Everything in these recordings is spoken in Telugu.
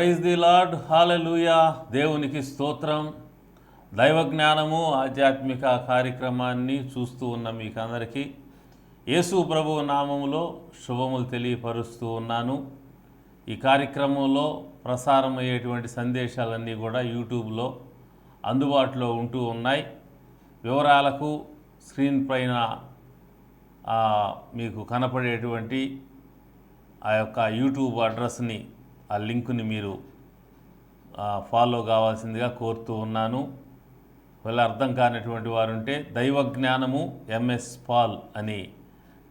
ప్రైజ్ ది లార్డ్ హాలెలూయా దేవునికి స్తోత్రం. దైవ జ్ఞానము ఆధ్యాత్మిక కార్యక్రమాన్ని చూస్తూ ఉన్న మీకు అందరికీ యేసు ప్రభు నామములో శుభములు తెలియపరుస్తూ ఉన్నాను. ఈ కార్యక్రమంలో ప్రసారమయ్యేటువంటి సందేశాలన్నీ కూడా యూట్యూబ్లో అందుబాటులో ఉంటూ ఉన్నాయి. వివరాలకు స్క్రీన్ పైన మీకు కనపడేటువంటి ఆ యొక్క యూట్యూబ్ అడ్రస్ని ఆ లింకుని మీరు ఫాలో కావాల్సిందిగా కోరుతూ ఉన్నాను. ఒకవేళ అర్థం కానటువంటి వారు ఉంటే దైవ జ్ఞానము ఎంఎస్ పాల్ అని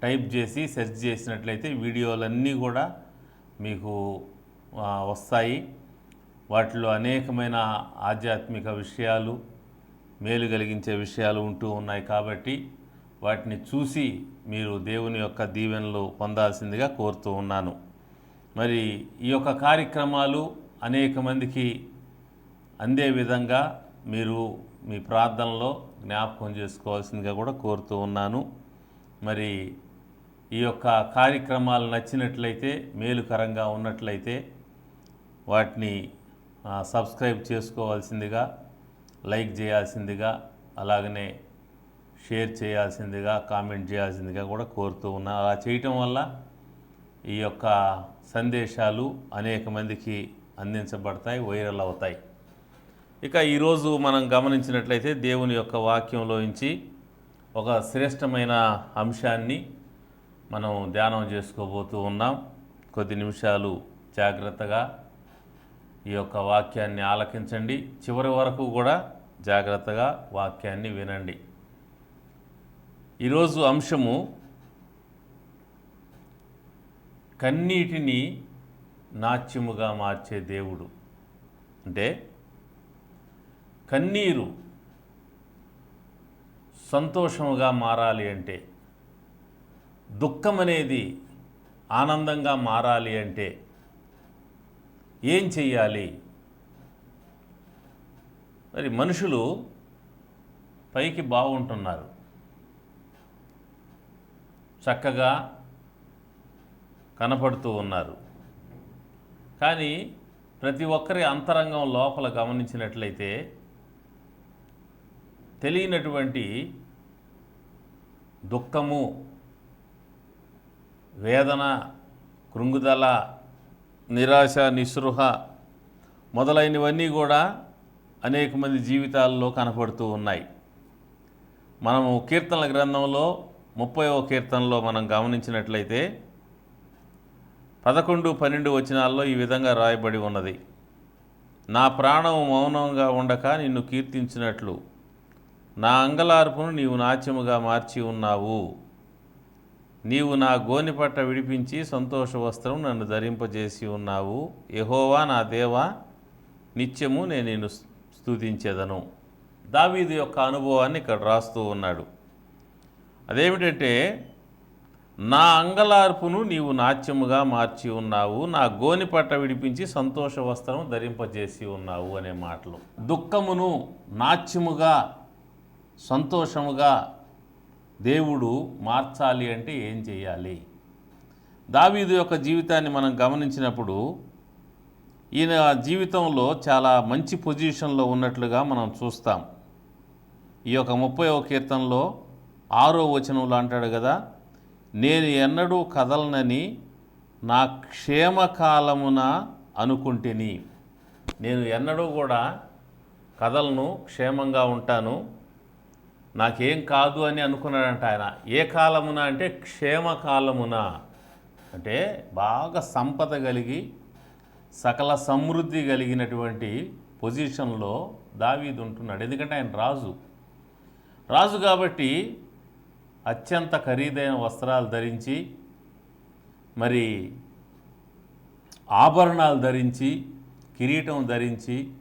టైప్ చేసి సెర్చ్ చేసినట్లయితే వీడియోలన్నీ కూడా మీకు వస్తాయి. వాటిలో అనేకమైన ఆధ్యాత్మిక విషయాలు మేలు కలిగించే విషయాలు ఉంటూ ఉన్నాయి కాబట్టి వాటిని చూసి మీరు దేవుని యొక్క దీవెనలు పొందాల్సిందిగా కోరుతూ ఉన్నాను. మరి ఈ యొక్క కార్యక్రమాలు అనేక మందికి అందే విధంగా మీరు మీ ప్రార్థనలో జ్ఞాపకం చేసుకోవాల్సిందిగా కూడా కోరుతూ ఉన్నాను. మరి ఈ యొక్క కార్యక్రమాలు నచ్చినట్లయితే మేలుకరంగా ఉన్నట్లయితే వాటిని సబ్స్క్రైబ్ చేసుకోవాల్సిందిగా లైక్ చేయాల్సిందిగా అలాగనే షేర్ చేయాల్సిందిగా కామెంట్ చేయాల్సిందిగా కూడా కోరుతూ ఉన్నాను అలా చేయటం వల్ల ఈ యొక్క సందేశాలు అనేక మందికి అందించబడతాయి వైరల్ అవుతాయి. ఇక ఈరోజు మనం గమనించినట్లయితే దేవుని యొక్క వాక్యంలోంచి ఒక శ్రేష్టమైన అంశాన్ని మనం ధ్యానం చేసుకోబోతూ ఉన్నాం. కొద్ది నిమిషాలు జాగ్రత్తగా ఈ యొక్క వాక్యాన్ని ఆలకించండి. చివరి వరకు కూడా జాగ్రత్తగా వాక్యాన్ని వినండి. ఈరోజు అంశము కన్నీటిని నాట్యముగా మార్చే దేవుడు. అంటే కన్నీరు సంతోషముగా మారాలి అంటే దుఃఖం అనేది ఆనందంగా మారాలి అంటే ఏం చెయ్యాలి? మరి మనుషులు పైకి బాగుంటున్నారు. చక్కగా కనపడుతూ ఉన్నారు. కానీ ప్రతి ఒక్కరి అంతరంగం లోపల గమనించినట్లయితే తెలియనటువంటి దుఃఖము వేదన కృంగుదల నిరాశ నిస్పృహ మొదలైనవన్నీ కూడా అనేక మంది జీవితాల్లో కనపడుతూ ఉన్నాయి. మనము కీర్తనల గ్రంథంలో ముప్పైవ కీర్తనలో మనం గమనించినట్లయితే పదకొండు పన్నెండు వచనాల్లో ఈ విధంగా రాయబడి ఉన్నది. నా ప్రాణం మౌనంగా ఉండక నిన్ను కీర్తించినట్లు. నా అంగలార్పును నీవు నాట్యముగా మార్చి ఉన్నావు. నీవు నా గోనిపట్ట విడిపించి సంతోష వస్త్రం నన్ను ధరింపజేసి ఉన్నావు. యహోవా నా దేవా నిత్యము నేను నిన్ను స్తుతించేదను. దావీదు యొక్క అనుభవాన్ని ఇక్కడ రాస్తూ ఉన్నాడు. అదేమిటంటే నా అంగలార్పును నీవు నాట్యముగా మార్చి ఉన్నావు నా గోనిపట్ట విడిపించి సంతోష వస్త్రం ధరింపజేసి ఉన్నావు అనే మాటలు. దుఃఖమును నాట్యముగా సంతోషముగా దేవుడు మార్చాలి అంటే ఏం చేయాలి? దావీదు యొక్క జీవితాన్ని మనం గమనించినప్పుడు ఈయన జీవితంలో చాలా మంచి పొజిషన్లో ఉన్నట్లుగా మనం చూస్తాం. ఈ యొక్క ముప్పై కీర్తనలో ఆరో వచనంలో అంటాడు కదా నేను ఎన్నడూ కదలనని నా క్షేమకాలమున అనుకుంటేని. నేను ఎన్నడూ కూడా కథలను క్షేమంగా ఉంటాను. నాకేం కాదు అని అనుకున్నాడంట ఆయన. ఏ కాలమున అంటే క్షేమకాలమున. అంటే బాగా సంపద కలిగి సకల సమృద్ధి కలిగినటువంటి పొజిషన్లో దావీదు ఉంటున్నాడు ఎందుకంటే ఆయన రాజు. రాజు కాబట్టి అత్యంత ఖరీదైన వస్త్రాలు ధరించి మరి ఆభరణాలు ధరించి కిరీటం ధరించి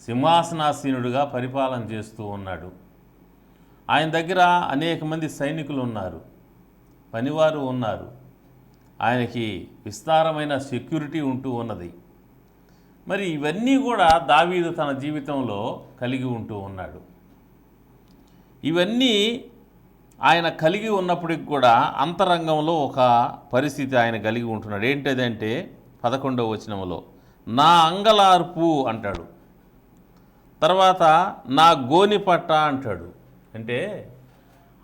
సింహాసనాసీనుడుగా పరిపాలన చేస్తూ ఉన్నాడు. ఆయన దగ్గర అనేక మంది సైనికులు ఉన్నారు. పనివారు ఉన్నారు. ఆయనకి విస్తారమైన సెక్యూరిటీ ఉంటూ ఉన్నది. మరి ఇవన్నీ కూడా దావీదు తన జీవితంలో కలిగి ఉంటూ ఉన్నాడు. ఇవన్నీ ఆయన కలిగి ఉన్నప్పటికి కూడా అంతరంగంలో ఒక పరిస్థితి ఆయన కలిగి ఉంటున్నాడు. ఏంటిదంటే పదకొండవ వచనంలో నా అంగలార్పు అంటాడు. తర్వాత నా గోనిపట్ట అంటాడు. అంటే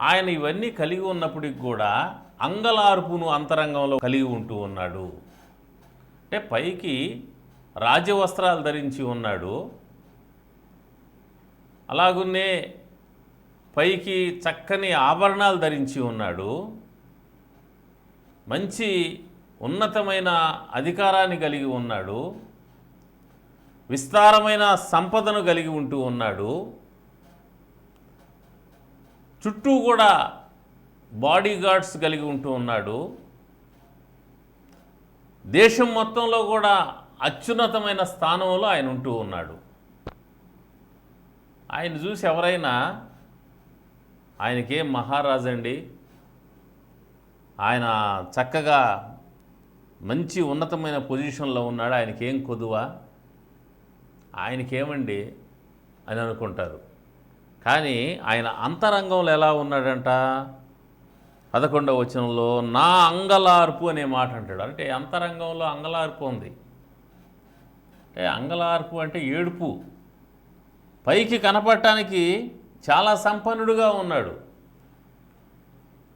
ఆయన ఇవన్నీ కలిగి ఉన్నప్పటికి కూడా అంగలార్పును అంతరంగంలో కలిగి ఉంటూ ఉన్నాడు. అంటే పైకి రాజవస్త్రాలు ధరించి ఉన్నాడు. అలాగున్నే పైకి చక్కని ఆభరణాలు ధరించి ఉన్నాడు. మంచి ఉన్నతమైన అధికారాన్ని కలిగి ఉన్నాడు. విస్తారమైన సంపదను కలిగి ఉంటూ ఉన్నాడు. చుట్టూ కూడా బాడీ గార్డ్స్ కలిగి ఉంటూ ఉన్నాడు. దేశం మొత్తంలో కూడా అత్యున్నతమైన స్థానంలో ఆయన ఉంటూ ఉన్నాడు. ఆయన చూసి ఎవరైనా ఆయనకేం మహారాజు అండి? ఆయన చక్కగా మంచి ఉన్నతమైన పొజిషన్లో ఉన్నాడు. ఆయనకేం కొదువా? ఆయనకేమండి? అని అనుకుంటారు. కానీ ఆయన అంతరంగంలో ఎలా ఉన్నాడంట? పదకొండవ వచనంలో నా అంగలార్పు అనే మాట అంటాడు. అంటే అంతరంగంలో అంగలార్పు ఉంది. అంటే అంగలార్పు అంటే ఏడుపు. పైకి కనపడటానికి చాలా సంపన్నుడుగా ఉన్నాడు.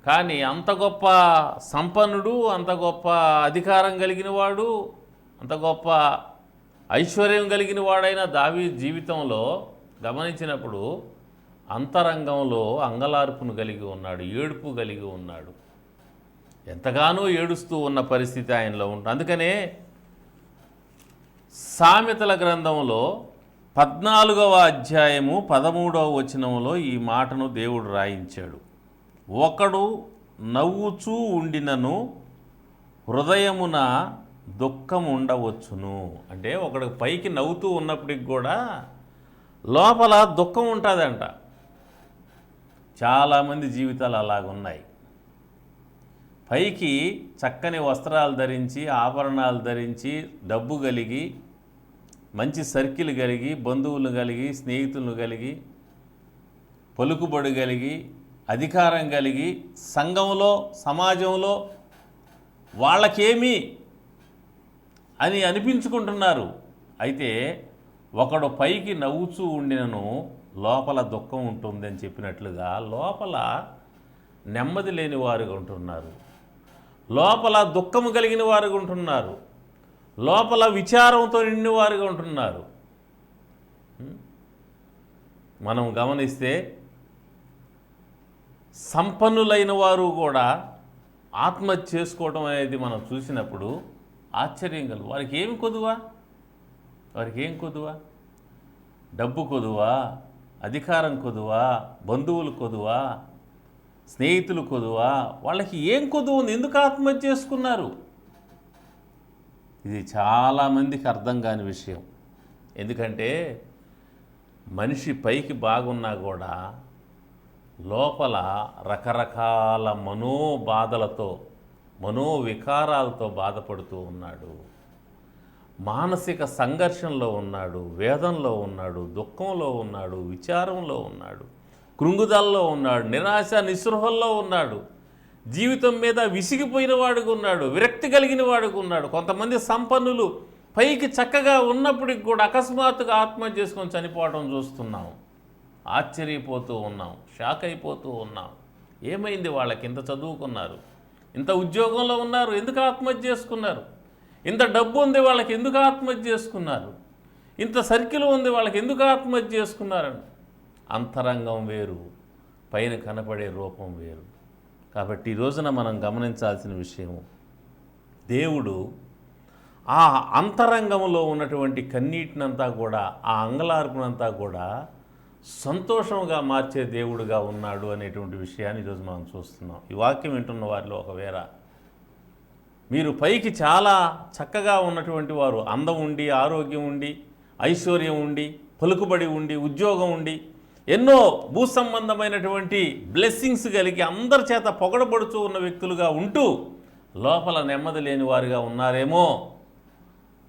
కానీ అంత గొప్ప సంపన్నుడు అంత గొప్ప అధికారం కలిగిన వాడు అంత గొప్ప ఐశ్వర్యం కలిగిన వాడైన దావి జీవితంలో గమనించినప్పుడు అంతరంగంలో అంగలార్పును కలిగి ఉన్నాడు ఏడుపు కలిగి ఉన్నాడు. ఎంతగానో ఏడుస్తూ ఉన్న పరిస్థితి ఆయనలో ఉంటుంది అందుకనే సామెతల గ్రంథంలో పద్నాలుగవ అధ్యాయము పదమూడవ వచనంలో ఈ మాటను దేవుడు రాయించాడు. ఒకడు నవ్వుచూ ఉండినను హృదయమున దుఃఖం ఉండవచ్చును. అంటే ఒకడు పైకి నవ్వుతూ ఉన్నప్పటికి కూడా లోపల దుఃఖం ఉంటుందంట. చాలామంది జీవితాలు అలాగున్నాయి. పైకి చక్కని వస్త్రాలు ధరించి ఆభరణాలు ధరించి డబ్బు కలిగి మంచి సర్కిల్ కలిగి బంధువులు కలిగి స్నేహితులను కలిగి పలుకుబడి కలిగి అధికారం కలిగి సంఘంలో సమాజంలో వాళ్ళకేమీ అని అనిపించుకుంటున్నారు. అయితే ఒకడు పైకి నవ్వుచూ ఉండినను లోపల దుఃఖం ఉంటుందని చెప్పినట్లుగా లోపల నెమ్మది లేని వారుగా ఉంటున్నారు. లోపల దుఃఖము కలిగిన వారుగా ఉంటున్నారు. లోపల విచారంతో నిండివారుగా ఉంటున్నారు. మనం గమనిస్తే సంపన్నులైన వారు కూడా ఆత్మహత్య చేసుకోవడం అనేది మనం చూసినప్పుడు ఆశ్చర్యం కలు వారికి ఏమి కొదువా? వారికి ఏం కొదువా? డబ్బు కొదువా? అధికారం కొదువా? బంధువులు కొదువా? స్నేహితులు కొదువా? వాళ్ళకి ఏం కొదువు? ఉంది ఎందుకు ఆత్మహత్య చేసుకున్నారు? ఇది చాలామందికి అర్థం కాని విషయం. ఎందుకంటే మనిషి పైకి బాగున్నా కూడా లోపల రకరకాల మనోబాధలతో మనోవికారాలతో బాధపడుతూ ఉన్నాడు. మానసిక సంఘర్షణలో ఉన్నాడు వేదంలో ఉన్నాడు దుఃఖంలో ఉన్నాడు విచారంలో ఉన్నాడు కృంగుదల్లో ఉన్నాడు నిరాశ నిస్పృహల్లో ఉన్నాడు. జీవితం మీద విసిగిపోయిన వాడుగా ఉన్నాడు విరక్తి కలిగిన వాడుగా ఉన్నాడు. కొంతమంది సంపన్నులు పైకి చక్కగా ఉన్నప్పటికి కూడా అకస్మాత్తుగా ఆత్మహత్య చేసుకొని చనిపోవడం చూస్తున్నాం. ఆశ్చర్యపోతూ ఉన్నాం షాక్ అయిపోతూ ఉన్నాం. ఏమైంది వాళ్ళకి? ఇంత చదువుకున్నారు. ఇంత ఉద్యోగంలో ఉన్నారు ఎందుకు ఆత్మహత్య చేసుకున్నారు? ఇంత డబ్బు ఉంది వాళ్ళకి ఎందుకు ఆత్మహత్య చేసుకున్నారు? ఇంత సర్కిల్ ఉంది వాళ్ళకి ఎందుకు ఆత్మహత్య చేసుకున్నారని అంతరంగం వేరు పైన కనపడే రూపం వేరు. కాబట్టి ఈ రోజున మనం గమనించాల్సిన విషయం దేవుడు ఆ అంతరంగంలో ఉన్నటువంటి కన్నీటినంతా కూడా ఆ అంగలార్పునంతా కూడా సంతోషంగా మార్చే దేవుడుగా ఉన్నాడు అనేటువంటి విషయాన్ని ఈరోజు మనం చూస్తున్నాం. ఈ వాక్యం వింటున్న వారిలో ఒకవేళ మీరు పైకి చాలా చక్కగా ఉన్నటువంటి వారు అందం ఉండి ఆరోగ్యం ఉండి ఐశ్వర్యం ఉండి పలుకుబడి ఉండి ఉద్యోగం ఉండి ఎన్నో భూ సంబంధమైనటువంటి బ్లెస్సింగ్స్ కలిగి అందరి చేత పొగడబడుచూ ఉన్న వ్యక్తులుగా ఉంటూ లోపల నెమ్మది లేని వారుగా ఉన్నారేమో?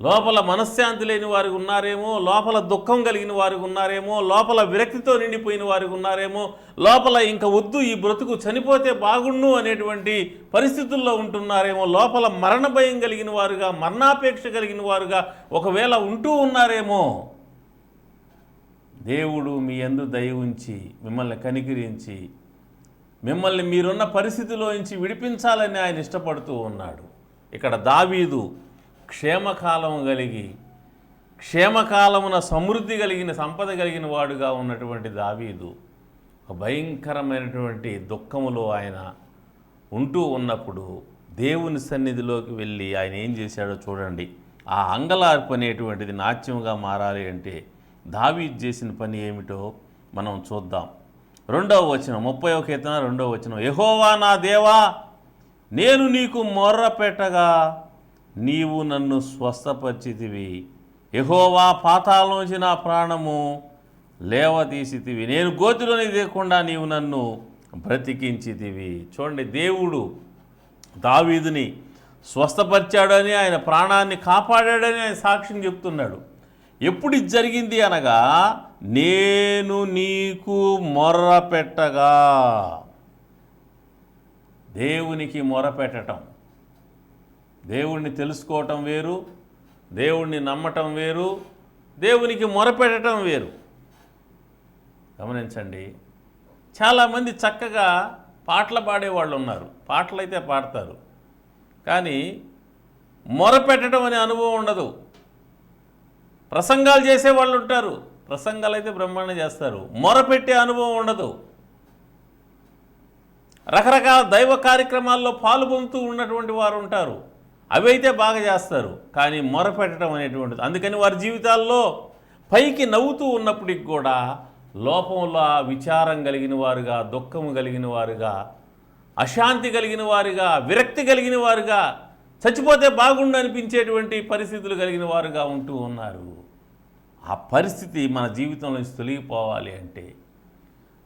లోపల మనశ్శాంతి లేని వారు ఉన్నారేమో? లోపల దుఃఖం కలిగిన వారు ఉన్నారేమో? లోపల విరక్తితో నిండిపోయిన వారు ఉన్నారేమో? లోపల ఇంకా వద్దు ఈ బ్రతుకు చనిపోతే బాగుండు అనేటువంటి పరిస్థితుల్లో ఉంటున్నారేమో? లోపల మరణ భయం కలిగిన వారుగా మరణాపేక్ష కలిగిన వారుగా ఒకవేళ ఉంటూ ఉన్నారేమో? దేవుడు మీ ఎందు దయ ఉంచి మిమ్మల్ని కనికరించి మిమ్మల్ని మీరున్న పరిస్థితిలోంచి విడిపించాలని ఆయన ఇష్టపడుతూ ఉన్నాడు. ఇక్కడ దావీదు క్షేమకాలం కలిగి క్షేమకాలమున సమృద్ధి కలిగిన సంపద కలిగిన వాడుగా ఉన్నటువంటి దావీదు భయంకరమైనటువంటి దుఃఖములో ఆయన ఉంటూ ఉన్నప్పుడు దేవుని సన్నిధిలోకి వెళ్ళి ఆయన ఏం చేశాడో చూడండి. ఆ అంగలార్పు అనేటువంటిది నాట్యంగా మారాలి అంటే దావీద్ చేసిన పని ఏమిటో మనం చూద్దాం. రెండవ వచనం ముప్పై ఒక ఎత్తున రెండవ వచనం. యహోవా నా దేవా నేను నీకు మొర్ర పెట్టగా నీవు నన్ను స్వస్థపరిచితివి. యహోవా పాతాలోంచి నా ప్రాణము లేవతీసితివి నేను గోతిలోని తీయకుండా నీవు నన్ను బ్రతికించితివి. చూడండి దేవుడు దావీదుని స్వస్థపరిచాడని ఆయన ప్రాణాన్ని కాపాడాడని ఆయన సాక్ష్యం చెప్తున్నాడు. ఎప్పుడు ఇది జరిగింది అనగా నేను నీకు మొర్ర పెట్టగా దేవునికి మొరపెట్టటం. దేవుణ్ణి తెలుసుకోవటం వేరు దేవుణ్ణి నమ్మటం వేరు దేవునికి మొరపెట్టడం వేరు. గమనించండి చాలామంది చక్కగా పాటలు పాడేవాళ్ళు ఉన్నారు. పాటలు అయితే పాడతారు. కానీ మొరపెట్టడం అనే అనుభవం ఉండదు. ప్రసంగాలు చేసే వాళ్ళు ఉంటారు. ప్రసంగాలు అయితే బ్రహ్మాండం చేస్తారు. మొరపెట్టే అనుభవం ఉండదు. రకరకాల దైవ కార్యక్రమాల్లో పాలు పొందుతూ ఉన్నటువంటి వారు ఉంటారు. అవి అయితే బాగా చేస్తారు. కానీ మొరపెట్టడం అనేటువంటిది అందుకని వారి జీవితాల్లో పైకి నవ్వుతూ ఉన్నప్పటికి కూడా లోపంలో విచారం కలిగిన వారుగా దుఃఖము కలిగిన వారుగా అశాంతి కలిగిన వారుగా విరక్తి కలిగిన వారుగా చచ్చిపోతే బాగుండు అనిపించేటువంటి పరిస్థితులు కలిగిన వారుగా ఉంటూ ఉన్నారు. ఆ పరిస్థితి మన జీవితంలో తొలగిపోవాలి అంటే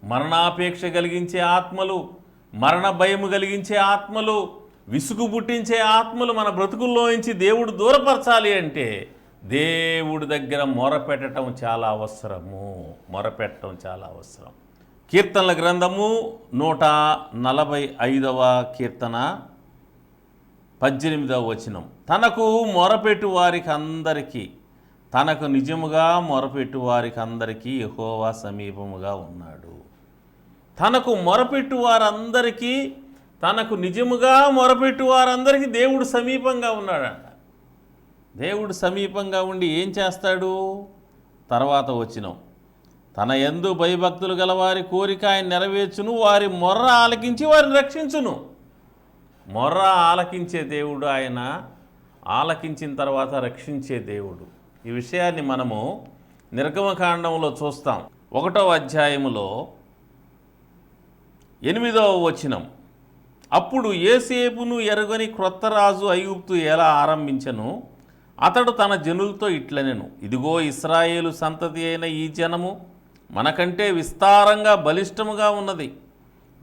మరణాపేక్ష కలిగించే ఆత్మలు మరణ భయము కలిగించే ఆత్మలు విసుగు పుట్టించే ఆత్మలు మన బ్రతుకుల్లోంచి దేవుడు దూరపరచాలి అంటే దేవుడి దగ్గర మొరపెట్టడం చాలా అవసరము. మొరపెట్టడం చాలా అవసరం. కీర్తనల గ్రంథము నూట నలభై ఐదవ కీర్తన. పద్దెనిమిదవ వచనం. తనకు మొరపెట్టు వారికి అందరికీ తనకు నిజముగా మొరపెట్టు వారికి అందరికీ యహోవా సమీపముగా ఉన్నాడు. తనకు మొరపెట్టు వారందరికీ తనకు నిజముగా మొరపెట్టు వారందరికీ దేవుడు సమీపంగా ఉన్నాడంట. దేవుడు సమీపంగా ఉండి ఏం చేస్తాడు? తర్వాత వచ్చినం తన ఎందు భయభక్తులు గల వారి కోరిక ఆయన నెరవేర్చును వారి మొర్ర ఆలకించి వారిని రక్షించును. మొర్ర ఆలకించే దేవుడు ఆయన ఆలకించిన తర్వాత రక్షించే దేవుడు. ఈ విషయాన్ని మనము నిర్గమకాండంలో చూస్తాం. ఒకటో అధ్యాయములో ఎనిమిదవ వచనం. అప్పుడు ఏసేపును ఎరగని క్రొత్త రాజు ఐగుప్తు ఎలా ఆరంభించను? అతడు తన జనులతో ఇట్లనెను ఇదిగో ఇస్రాయేలు సంతతి అయిన ఈ జనము మనకంటే విస్తారంగా బలిష్టముగా ఉన్నది.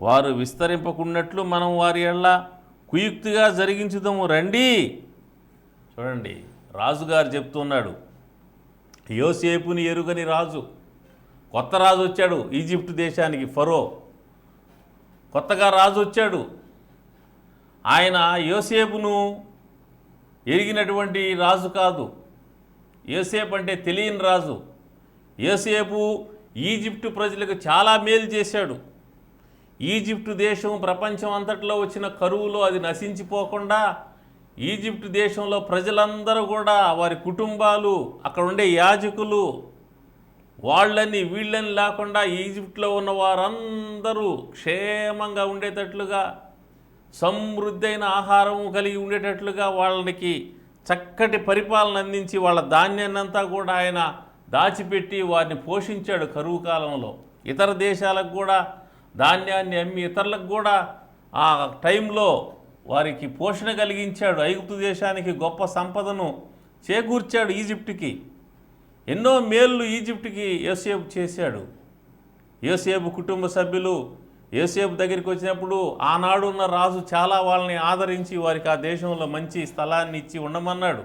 వారు విస్తరింపకున్నట్లు మనం వారి ఎళ్ళ కుయుక్తిగా జరిగించుదాము రండి. చూడండి రాజుగారు చెప్తున్నాడు యోసేపుని ఎరుగని రాజు. కొత్త రాజు వచ్చాడు ఈజిప్ట్ దేశానికి ఫరో. కొత్తగా రాజు వచ్చాడు. ఆయన యోసేపును ఎరిగినటువంటి రాజు కాదు. యోసేపు అంటే తెలియని రాజు. యోసేపు ఈజిప్టు ప్రజలకు చాలా మేలు చేశాడు. ఈజిప్టు దేశం ప్రపంచం అంతట్లో వచ్చిన కరువులో అది నశించిపోకుండా ఈజిప్టు దేశంలో ప్రజలందరూ కూడా వారి కుటుంబాలు అక్కడ ఉండే యాజకులు వాళ్ళని వీళ్ళని లేకుండా ఈజిప్ట్లో ఉన్న వారందరూ క్షేమంగా ఉండేటట్లుగా సమృద్ధైన ఆహారం కలిగి ఉండేటట్లుగా వాళ్ళకి చక్కటి పరిపాలన అందించి వాళ్ళ ధాన్యాన్నంతా కూడా ఆయన దాచిపెట్టి వారిని పోషించాడు కరువు కాలంలో. ఇతర దేశాలకు కూడా ధాన్యాన్ని అమ్మి ఇతరులకు కూడా ఆ టైంలో వారికి పోషణ కలిగించాడు. ఐగుప్తు దేశానికి గొప్ప సంపదను చేకూర్చాడు ఈజిప్టుకి. ఎన్నో మేళ్ళు ఈజిప్టుకి యోసేపు చేశాడు. యోసేపు కుటుంబ సభ్యులు యోసేపు దగ్గరికి వచ్చినప్పుడు ఆనాడు ఉన్న రాజు చాలా వాళ్ళని ఆదరించి వారికి ఆ దేశంలో మంచి స్థలాన్ని ఇచ్చి ఉండమన్నాడు.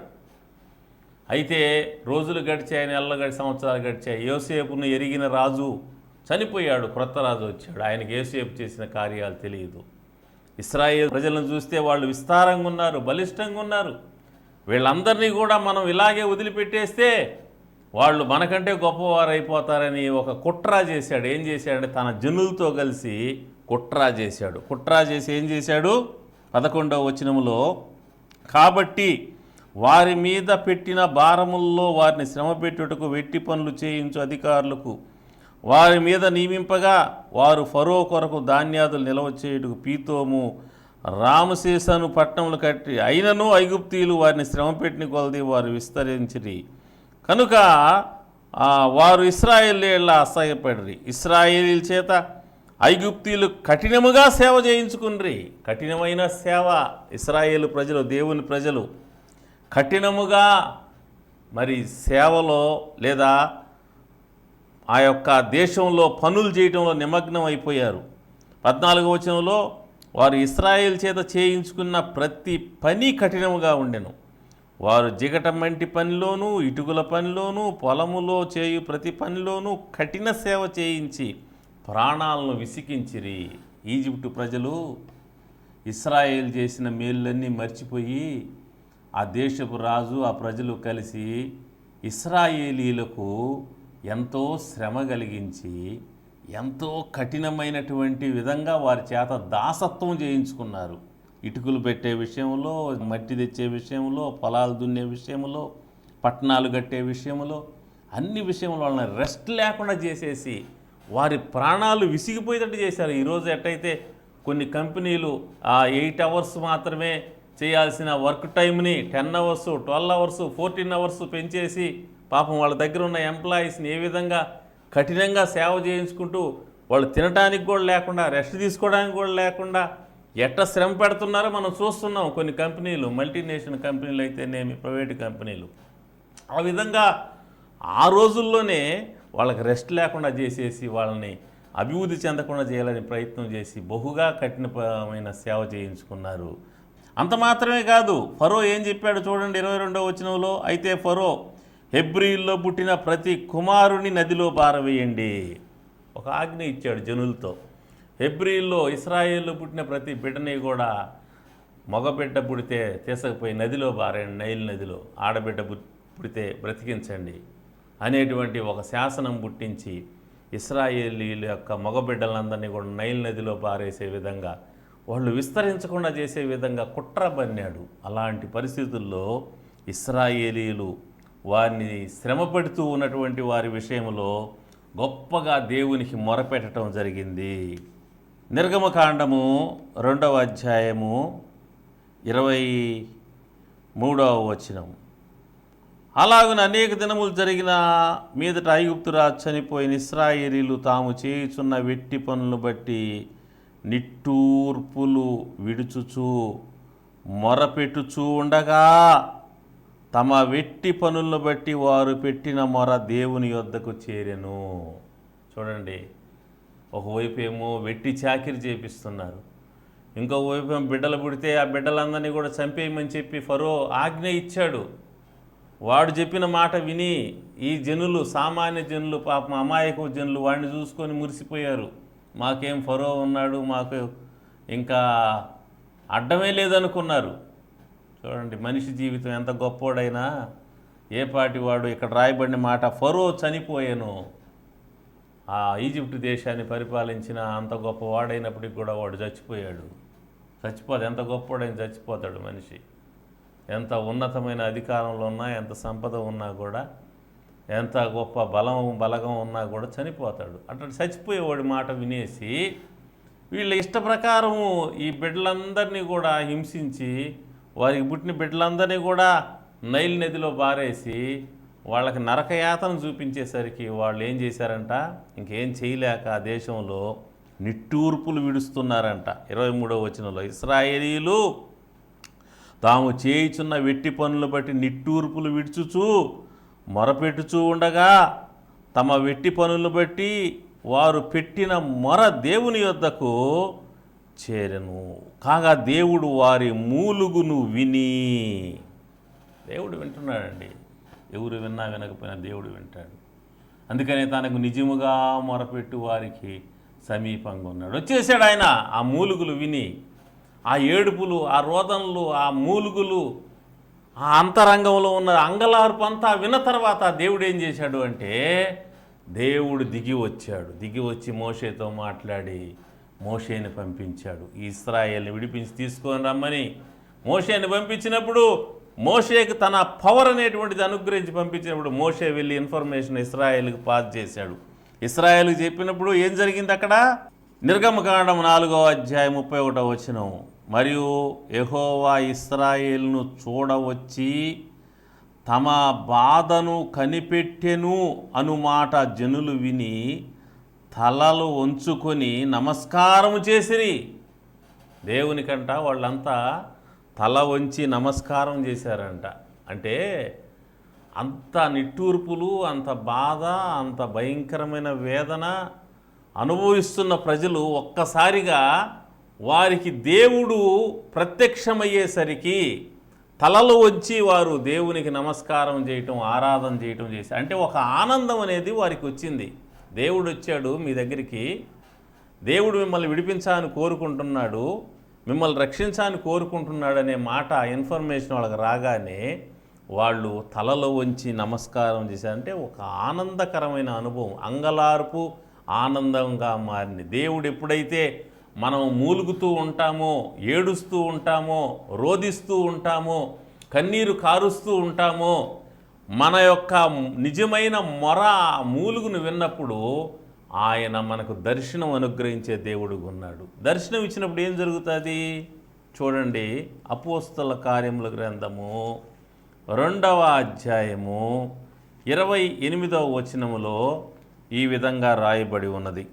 అయితే రోజులు గడిచాయి నెలలు గడి సంవత్సరాలు గడిచాయి. యోసేపును ఎరిగిన రాజు చనిపోయాడు క్రొత్త రాజు వచ్చాడు. ఆయనకి ఏసేపు చేసిన కార్యాలు తెలియదు. ఇస్రాయేల్ ప్రజలను చూస్తే వాళ్ళు విస్తారంగా ఉన్నారు బలిష్టంగా ఉన్నారు. వీళ్ళందరినీ కూడా మనం ఇలాగే వదిలిపెట్టేస్తే వాళ్ళు మనకంటే గొప్పవారు అయిపోతారని ఒక కుట్ర చేశాడు. ఏం చేశాడంటే తన జనులతో కలిసి కుట్ర చేశాడు. కుట్ర చేసి ఏం చేశాడు? పదకొండవ వచనములో కాబట్టి వారి మీద పెట్టిన భారముల్లో వారిని శ్రమ పెట్టుటకు వెట్టి పనులు చేయించు అధికారులకు వారి మీద నియమింపగా వారు ఫరో కొరకు ధాన్యాదులు నిల్వ చేయుటకు పీతోము రామశేషను పట్టణములు కట్టి అయినను ఐగుప్తీయులు వారిని శ్రమ పెట్టిన కొలది వారు విస్తరించిరి. కనుక వారు ఇస్రాయేలీళ్ళ అసహ్యపడిరి. ఇస్రాయేలీల చేత ఐగుప్తీయులు కఠినముగా సేవ చేయించుకున్రి. కఠినమైన సేవ ఇస్రాయేలు ప్రజలు దేవుని ప్రజలు కఠినముగా మరి సేవలో లేదా ఆ యొక్క దేశంలో పనులు చేయటంలో నిమగ్నం అయిపోయారు. పద్నాలుగో వచనంలో వారు ఇస్రాయేల్ చేత చేయించుకున్న ప్రతి పని కఠినముగా ఉండెను. వారు జిగటం వంటి పనిలోనూ ఇటుకల పనిలోనూ పొలములో చేయు ప్రతి పనిలోనూ కఠిన సేవ చేయించి ప్రాణాలను విసికించిరి. ఈజిప్టు ప్రజలు ఇస్రాయేల్ చేసిన మేళ్ళన్నీ మర్చిపోయి ఆ దేశపు రాజు ఆ ప్రజలు కలిసి ఇస్రాయేలీలకు ఎంతో శ్రమ కలిగించి ఎంతో కఠినమైనటువంటి విధంగా వారి చేత దాసత్వం చేయించుకున్నారు. ఇటుకలు పెట్టే విషయంలో మట్టి తెచ్చే విషయంలో పొలాలు దున్నే విషయంలో పట్టణాలు కట్టే విషయంలో అన్ని విషయంలో వాళ్ళని రెస్ట్ లేకుండా చేసేసి వారి ప్రాణాలు విసిగిపోయేటట్టు చేశారు. ఈరోజు ఎట్టయితే కొన్ని కంపెనీలు ఆ ఎయిట్ అవర్స్ మాత్రమే చేయాల్సిన వర్క్ టైంని ten hours twelve hours fourteen hours పెంచేసి పాపం వాళ్ళ దగ్గర ఉన్న ఎంప్లాయీస్ని ఏ విధంగా కఠినంగా సేవ చేయించుకుంటూ వాళ్ళు తినడానికి కూడా లేకుండా రెస్ట్ తీసుకోవడానికి కూడా లేకుండా ఎట్ట శ్రమ పెడుతున్నారో మనం చూస్తున్నాం. కొన్ని కంపెనీలు మల్టీనేషనల్ కంపెనీలు అయితేనేమి ప్రైవేట్ కంపెనీలు. ఆ విధంగా ఆ రోజుల్లోనే వాళ్ళకి రెస్ట్ లేకుండా చేసేసి వాళ్ళని అభివృద్ధి చెందకుండా చేయాలని ప్రయత్నం చేసి బహుగా కఠినమైన సేవ చేయించుకున్నారు. అంత మాత్రమే కాదు ఫరో ఏం చెప్పాడు చూడండి ఇరవై రెండవ వచనంలో? అయితే ఫరో హెబ్రిల్లో పుట్టిన ప్రతి కుమారుని నదిలో పారవేయండి. ఒక ఆజ్ఞ ఇచ్చాడు జనులతో. హెబ్రిల్లో ఇస్రాయేల్లో పుట్టిన ప్రతి బిడ్డని కూడా మగబిడ్డ పుడితే తీసుకుపోయి నదిలో పారేయండి నైల్ నదిలో. ఆడబిడ్డ పుడితే బ్రతికించండి అనేటువంటి ఒక శాసనం పుట్టించి ఇస్రాయేలీల యొక్క మగబిడ్డలందరినీ కూడా నైల్ నదిలో పారేసే విధంగా వాళ్ళు విస్తరించకుండా చేసే విధంగా కుట్ర బన్నాడు అలాంటి పరిస్థితుల్లో ఇస్రాయేలీలు వారిని శ్రమపడుతూ ఉన్నటువంటి వారి విషయంలో గొప్పగా దేవునికి మొరపెట్టడం జరిగింది. నిర్గమకాండము రెండవ అధ్యాయము ఇరవై మూడవ వచనం. అలాగని అనేక దినములు జరిగిన మీదట ఐగుప్తురా చనిపోయిన ఇస్రాయేలీలు తాము చేయుచున్న వెట్టి పనులను బట్టి నిట్టూర్పులు విడుచుచు మొరపెట్టుచూ ఉండగా తమ వెట్టి పనులను బట్టి వారు పెట్టిన మొర దేవుని యొద్దకు చేరెను. చూడండి ఒకవైపు ఏమో వెట్టి చాకిరి చేపిస్తున్నారు. ఇంకో వైపు ఏమో బిడ్డలు పుడితే ఆ బిడ్డలందరినీ కూడా చంపేయమని చెప్పి ఫరో ఆజ్ఞ ఇచ్చాడు. వాడు చెప్పిన మాట విని ఈ జనులు సామాన్య జనులు పాపం అమాయక జనులు వాడిని చూసుకొని మురిసిపోయారు. మాకేం ఫరో ఉన్నాడు మాకు ఇంకా అడ్డమే లేదనుకున్నారు. చూడండి మనిషి జీవితం ఎంత గొప్పోడైనా ఏ పాటి వాడు ఇక్కడ రాయబడిన మాట ఫరో చనిపోయాను. ఆ ఈజిప్ట్ దేశాన్ని పరిపాలించిన అంత గొప్పవాడైనప్పటికి కూడా వాడు చచ్చిపోయాడు. చచ్చిపోదు ఎంత గొప్పవాడైనా చచ్చిపోతాడు మనిషి. ఎంత ఉన్నతమైన అధికారంలో ఉన్నా ఎంత సంపద ఉన్నా కూడా ఎంత గొప్ప బలం బలగం ఉన్నా కూడా చనిపోతాడు. అట్లా చచ్చిపోయేవాడి మాట వినేసి వీళ్ళ ఇష్ట ప్రకారము ఈ బిడ్డలందరినీ కూడా హింసించి వారికి పుట్టిన బిడ్డలందరినీ కూడా నైల్ నదిలో బారేసి వాళ్ళకి నరకయాతన చూపించేసరికి వాళ్ళు ఏం చేశారంట? ఇంకేం చేయలేక ఆ దేశంలో నిట్టూర్పులు విడుస్తున్నారంట. ఇరవై మూడవ వచనంలో ఇస్రాయేలీలు తాము చేయుచున్న వెట్టి పనులు బట్టి నిట్టూర్పులు విడుచుచు మొరపెట్టుచూ ఉండగా తమ వెట్టి పనులు బట్టి వారు పెట్టిన మొర దేవుని యొద్దకు చేరను. కాగా దేవుడు వారి మూలుగును విని దేవుడు వింటున్నాడండి. ఎవరు విన్నా వినకపోయినా దేవుడు వింటాడు. అందుకని తనకు నిజముగా మొరపెట్టు వారికి సమీపంగా ఉన్నాడు. వచ్చేసాడు ఆయన ఆ మూలుగులు విని. ఆ ఏడుపులు ఆ రోదనలు ఆ మూలుగులు ఆ అంతరంగంలో ఉన్న అంగలార్పు అంతా విన్న తర్వాత దేవుడు ఏం చేశాడు అంటే దేవుడు దిగి వచ్చాడు. దిగి వచ్చి మోషేతో మాట్లాడి మోషేని పంపించాడు. ఈ ఇస్రాయేల్ని విడిపించి తీసుకొని రమ్మని మోషేని పంపించినప్పుడు మోషేకి తన పవర్ అనేటువంటిది అనుగ్రహించి పంపించినప్పుడు మోషే వెళ్ళి ఇన్ఫర్మేషన్ ఇస్రాయేల్కి పాస్ చేశాడు. ఇస్రాయేల్కి చెప్పినప్పుడు ఏం జరిగింది అక్కడ? నిర్గమకాండం నాలుగో అధ్యాయం ముప్పై ఒకటో వచనం. మరియు ఎహోవా ఇస్రాయేల్ను చూడవచ్చి తమ బాధను కనిపెట్టెను అనుమాట జనులు విని తలలు వంచుకొని నమస్కారము చేసిరి. దేవునికంట వాళ్ళంతా తల వంచి నమస్కారం చేశారంట. అంటే అంత నిట్టూర్పులు అంత బాధ అంత భయంకరమైన వేదన అనుభవిస్తున్న ప్రజలు ఒక్కసారిగా వారికి దేవుడు ప్రత్యక్షమయ్యేసరికి తలలు వచ్చి వారు దేవునికి నమస్కారం చేయటం ఆరాధన చేయటం చేసి అంటే ఒక ఆనందం అనేది వారికి వచ్చింది. దేవుడు వచ్చాడు మీ దగ్గరికి. దేవుడు మిమ్మల్ని విడిపించాలని కోరుకుంటున్నాడు మిమ్మల్ని రక్షించాలని కోరుకుంటున్నాడు అనే మాట ఇన్ఫర్మేషన్ వాళ్ళకి రాగానే వాళ్ళు తలలో వంచి నమస్కారం చేశారంటే ఒక ఆనందకరమైన అనుభవం అంగలార్పు ఆనందంగా మారింది. దేవుడు ఎప్పుడైతే మనం మూలుగుతూ ఉంటామో ఏడుస్తూ ఉంటామో రోదిస్తూ ఉంటామో కన్నీరు కారుస్తూ ఉంటామో మన యొక్క నిజమైన మొర మూలుగును విన్నప్పుడు ఆయన మనకు దర్శనం అనుగ్రహించే దేవుడు ఉన్నాడు. దర్శనం ఇచ్చినప్పుడు ఏం జరుగుతుంది? చూడండి అపోస్తల కార్యముల గ్రంథము రెండవ అధ్యాయము ఇరవై ఎనిమిదవ వచనములో ఈ విధంగా రాయబడి ఉన్నది.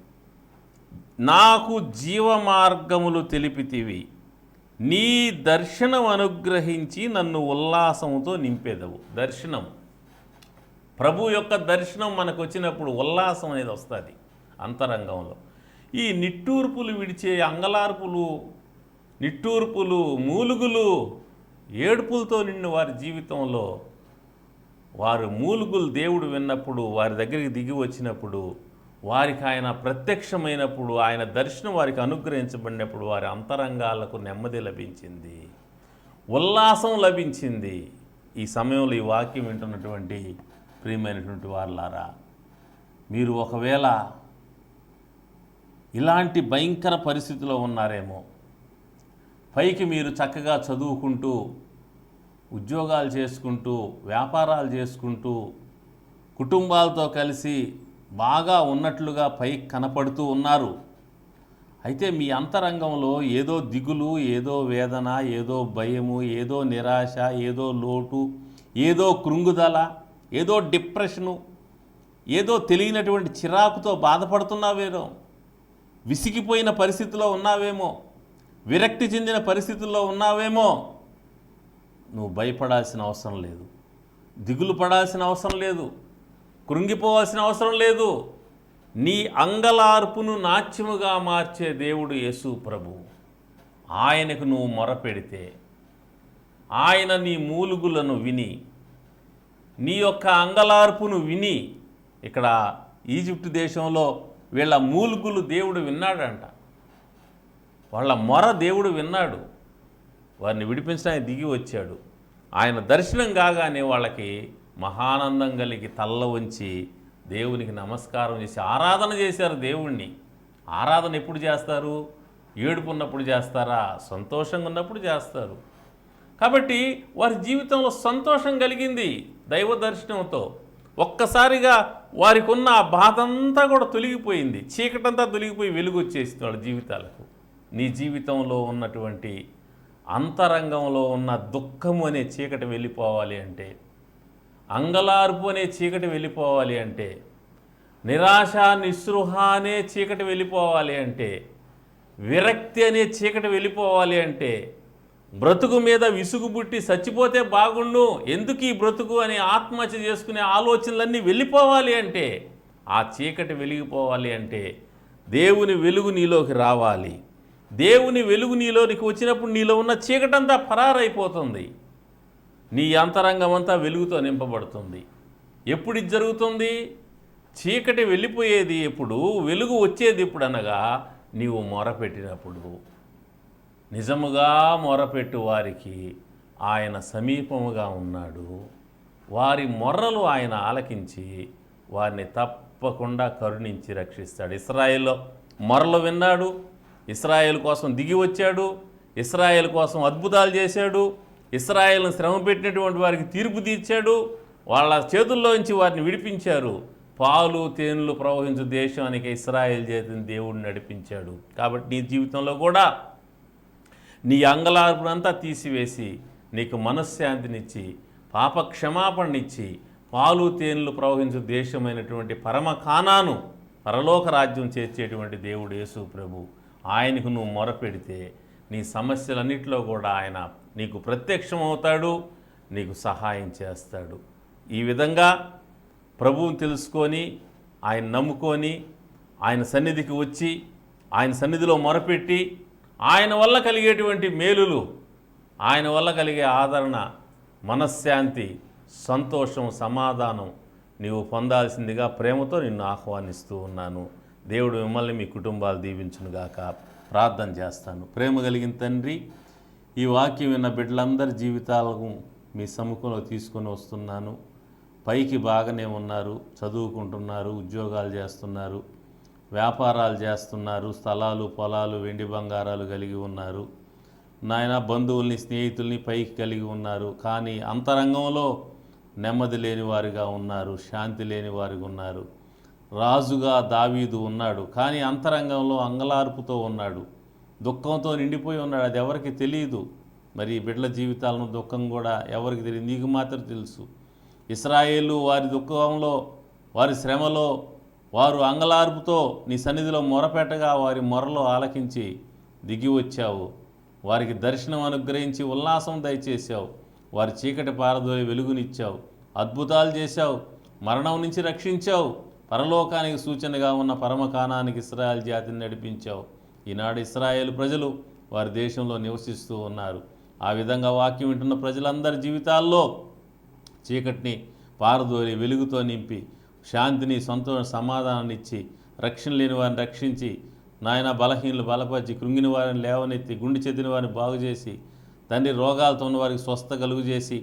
నాకు జీవ మార్గములు తెలిపితివి నీ దర్శనం అనుగ్రహించి నన్ను ఉల్లాసముతో నింపేదవు. దర్శనం. ప్రభు యొక్క దర్శనం మనకు వచ్చినప్పుడు ఉల్లాసం అనేది వస్తుంది అంతరంగంలో. ఈ నిట్టూర్పులు విడిచే అంగలార్పులు నిట్టూర్పులు మూలుగులు ఏడుపులతో నిండిన వారి జీవితంలో వారు మూలుగులు దేవుడు విన్నప్పుడు వారి దగ్గరికి దిగి వచ్చినప్పుడు వారికి ఆయన ప్రత్యక్షమైనప్పుడు ఆయన దర్శనం వారికి అనుగ్రహించబడినప్పుడు వారి అంతరంగాలకు నెమ్మది లభించింది. ఉల్లాసం లభించింది. ఈ సమయంలో ఈ వాక్యం వింటున్నటువంటి ప్రియమైనటువంటి వారులారా మీరు ఒకవేళ ఇలాంటి భయంకర పరిస్థితిలో ఉన్నారేమో పైకి మీరు చక్కగా చదువుకుంటూ ఉద్యోగాలు చేసుకుంటూ వ్యాపారాలు చేసుకుంటూ కుటుంబాలతో కలిసి బాగా ఉన్నట్లుగా పైకి కనపడుతూ ఉన్నారు. అయితే మీ అంతరంగంలో ఏదో దిగులు ఏదో వేదన ఏదో భయము ఏదో నిరాశ ఏదో లోటు ఏదో కృంగుదల ఏదో డిప్రెషను ఏదో తెలియనటువంటి చిరాకుతో బాధపడుతున్నావేమో విసిగిపోయిన పరిస్థితిలో ఉన్నావేమో విరక్తి చెందిన పరిస్థితుల్లో ఉన్నావేమో నువ్వు భయపడాల్సిన అవసరం లేదు దిగులు పడాల్సిన అవసరం లేదు కృంగిపోవాల్సిన అవసరం లేదు. నీ అంగలార్పును నాట్యముగా మార్చే దేవుడు యేసు ప్రభు. ఆయనకు నువ్వు మొరపెడితే ఆయన నీ మూలుగులను విని నీ యొక్క అంగలార్పును విని ఇక్కడ ఈజిప్ట్ దేశంలో వీళ్ళ మూలుగులు దేవుడు విన్నాడంట. వాళ్ళ మొర దేవుడు విన్నాడు. వారిని విడిపించడానికి దిగి వచ్చాడు. ఆయన దర్శనం కాగానే వాళ్ళకి మహానందం కలిగి తల్ల వంచి దేవునికి నమస్కారం చేసి ఆరాధన చేశారు దేవుణ్ణి. ఆరాధన ఎప్పుడు చేస్తారు? ఏడుపు ఉన్నప్పుడు చేస్తారా? సంతోషంగా ఉన్నప్పుడు చేస్తారు. కాబట్టి వారి జీవితంలో సంతోషం కలిగింది. దైవ దర్శనంతో ఒక్కసారిగా వారికి ఉన్న ఆ బాధ అంతా కూడా తొలగిపోయింది. చీకటంతా తొలగిపోయి వెలుగు వచ్చేసింది వాళ్ళ జీవితాలకు. నీ జీవితంలో ఉన్నటువంటి అంతరంగంలో ఉన్న దుఃఖము అనే చీకటి వెళ్ళిపోవాలి అంటే అంగలార్పు అనే చీకటి వెళ్ళిపోవాలి అంటే నిరాశ నిస్పృహ అనే చీకటి వెళ్ళిపోవాలి అంటే విరక్తి అనే చీకటి వెళ్ళిపోవాలి అంటే బ్రతుకు మీద విసుగు పుట్టి చచ్చిపోతే బాగుండు. ఎందుకు ఈ బ్రతుకు అని ఆత్మహత్య చేసుకునే ఆలోచనలన్నీ వెళ్ళిపోవాలి అంటే ఆ చీకటి వెలిగిపోవాలి అంటే దేవుని వెలుగు నీలోకి రావాలి. దేవుని వెలుగు నీలోనికి వచ్చినప్పుడు నీలో ఉన్న చీకటంతా పరారైపోతుంది. నీ అంతరంగం అంతా వెలుగుతో నింపబడుతుంది. ఎప్పుడు ఇది జరుగుతుంది? చీకటి వెళ్ళిపోయేది ఎప్పుడు? వెలుగు వచ్చేది ఎప్పుడు అనగా నీవు మొరపెట్టినప్పుడు. నిజముగా మొరపెట్టు వారికి ఆయన సమీపముగా ఉన్నాడు. వారి మొర్రలు ఆయన ఆలకించి వారిని తప్పకుండా కరుణించి రక్షిస్తాడు. ఇస్రాయేల్లో మొరలు విన్నాడు. ఇస్రాయేల్ కోసం దిగి వచ్చాడు. ఇస్రాయేల్ కోసం అద్భుతాలు చేశాడు. ఇస్రాయేల్ను శ్రమ పెట్టినటువంటి వారికి తీర్పు తీర్చాడు. వాళ్ళ చేతుల్లోంచి వారిని విడిపించారు. పాలు తేనెలు ప్రవహించు దేశానికి ఇస్రాయేల్ చేతిని దేవుడు నడిపించాడు. కాబట్టి నీ జీవితంలో కూడా నీ అంగలార్పునంతా తీసివేసి నీకు మనశ్శాంతినిచ్చి పాప క్షమాపణనిచ్చి పాలు తేనెలు ప్రవహించు దేశమైనటువంటి పరమకానాను పరలోక రాజ్యం చేర్చేటువంటి దేవుడు యేసు ప్రభు. ఆయనకు నువ్వు మొరపెడితే నీ సమస్యలన్నింటిలో కూడా ఆయన నీకు ప్రత్యక్షమవుతాడు నీకు సహాయం చేస్తాడు. ఈ విధంగా ప్రభువుని తెలుసుకొని ఆయన నమ్ముకొని ఆయన సన్నిధికి వచ్చి ఆయన సన్నిధిలో మొరపెట్టి ఆయన వల్ల కలిగేటువంటి మేలులు ఆయన వల్ల కలిగే ఆదరణ మనశ్శాంతి సంతోషం సమాధానం నీవు పొందాల్సిందిగా ప్రేమతో నిన్ను ఆహ్వానిస్తూ ఉన్నాను. దేవుడు మిమ్మల్ని మీ కుటుంబాలు దీవించునుగాక ప్రార్థన చేస్తాను. ప్రేమ కలిగిన తండ్రి ఈ వాక్యం విన్న బిడ్డలందరి జీవితాలను మీ సముఖంలో తీసుకొని వస్తున్నాను. పైకి బాగానే ఉన్నారు చదువుకుంటున్నారు ఉద్యోగాలు చేస్తున్నారు. వ్యాపారాలు చేస్తున్నారు స్థలాలు పొలాలు వెండి బంగారాలు కలిగి ఉన్నారు. నాయన బంధువుల్ని స్నేహితుల్ని పైకి కలిగి ఉన్నారు. కానీ అంతరంగంలో నెమ్మది లేని వారిగా ఉన్నారు శాంతి లేని వారిగా ఉన్నారు. రాజుగా దావీదు ఉన్నాడు కానీ అంతరంగంలో అంగలార్పుతో ఉన్నాడు. దుఃఖంతో నిండిపోయి ఉన్నాడు అది ఎవరికి తెలియదు మరి బిడ్ల బిడ్డల జీవితాలను దుఃఖం కూడా ఎవరికి తెలియదు నీకు మాత్రం తెలుసు. ఇస్రాయేలు వారి దుఃఖంలో వారి శ్రమలో వారు అంగలార్పుతో నీ సన్నిధిలో మొరపెట్టగా వారి మొరలో ఆలకించి దిగి వచ్చావు. వారికి దర్శనం అనుగ్రహించి ఉల్లాసం దయచేశావు. వారి చీకటి పారదోలి వెలుగునిచ్చావు. అద్భుతాలు చేశావు. మరణం నుంచి రక్షించావు. పరలోకానికి సూచనగా ఉన్న పరమకాణానికి ఇస్రాయల్ జాతిని నడిపించావు. ఈనాడు ఇస్రాయేల్ ప్రజలు వారి దేశంలో నివసిస్తూ ఉన్నారు. ఆ విధంగా వాక్యం వింటున్న ప్రజలందరి జీవితాల్లో చీకటిని పారదోలి వెలుగుతో నింపి శాంతిని సొంత సమాధానాన్ని ఇచ్చి రక్షణ లేని వారిని రక్షించి నాయన బలహీనలు బలపరిచి కృంగిన వారిని లేవనెత్తి గుండె చెదిన వారిని బాగు చేసి తండ్రి రోగాలతో ఉన్న వారికి స్వస్థ కలుగు చేసి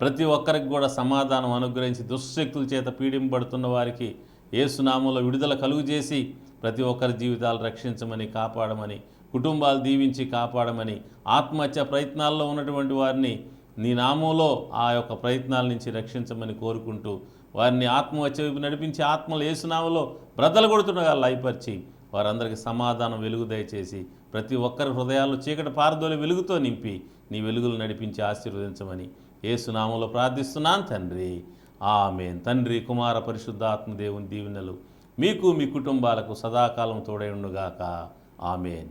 ప్రతి ఒక్కరికి కూడా సమాధానం అనుగ్రహించి దుశ్శక్తుల చేత పీడింపబడుతున్న వారికి ఏసునామంలో విడుదల కలుగు చేసి ప్రతి ఒక్కరి జీవితాలు రక్షించమని కాపాడమని కుటుంబాలు దీవించి కాపాడమని ఆత్మహత్య ప్రయత్నాల్లో ఉన్నటువంటి వారిని నీ నామంలో ఆ యొక్క ప్రయత్నాల నుంచి రక్షించమని కోరుకుంటూ వారిని ఆత్మహత్య వైపు నడిపించి ఆత్మలు ఏసునామలో బ్రతలు కొడుతుండగా లయపరిచి వారందరికీ సమాధానం వెలుగు దయచేసి ప్రతి ఒక్కరి హృదయాల్లో చీకటి పారదోలి వెలుగుతో నింపి నీ వెలుగులు నడిపించి ఆశీర్వదించమని ఏసునామంలో ప్రార్థిస్తున్నాను తండ్రి. ఆమెన్. తండ్రి కుమార పరిశుద్ధ ఆత్మదేవుని దీవెనలు మీకు మీ కుటుంబాలకు సదాకాలం తోడై ఉండుగాక. ఆమెన్.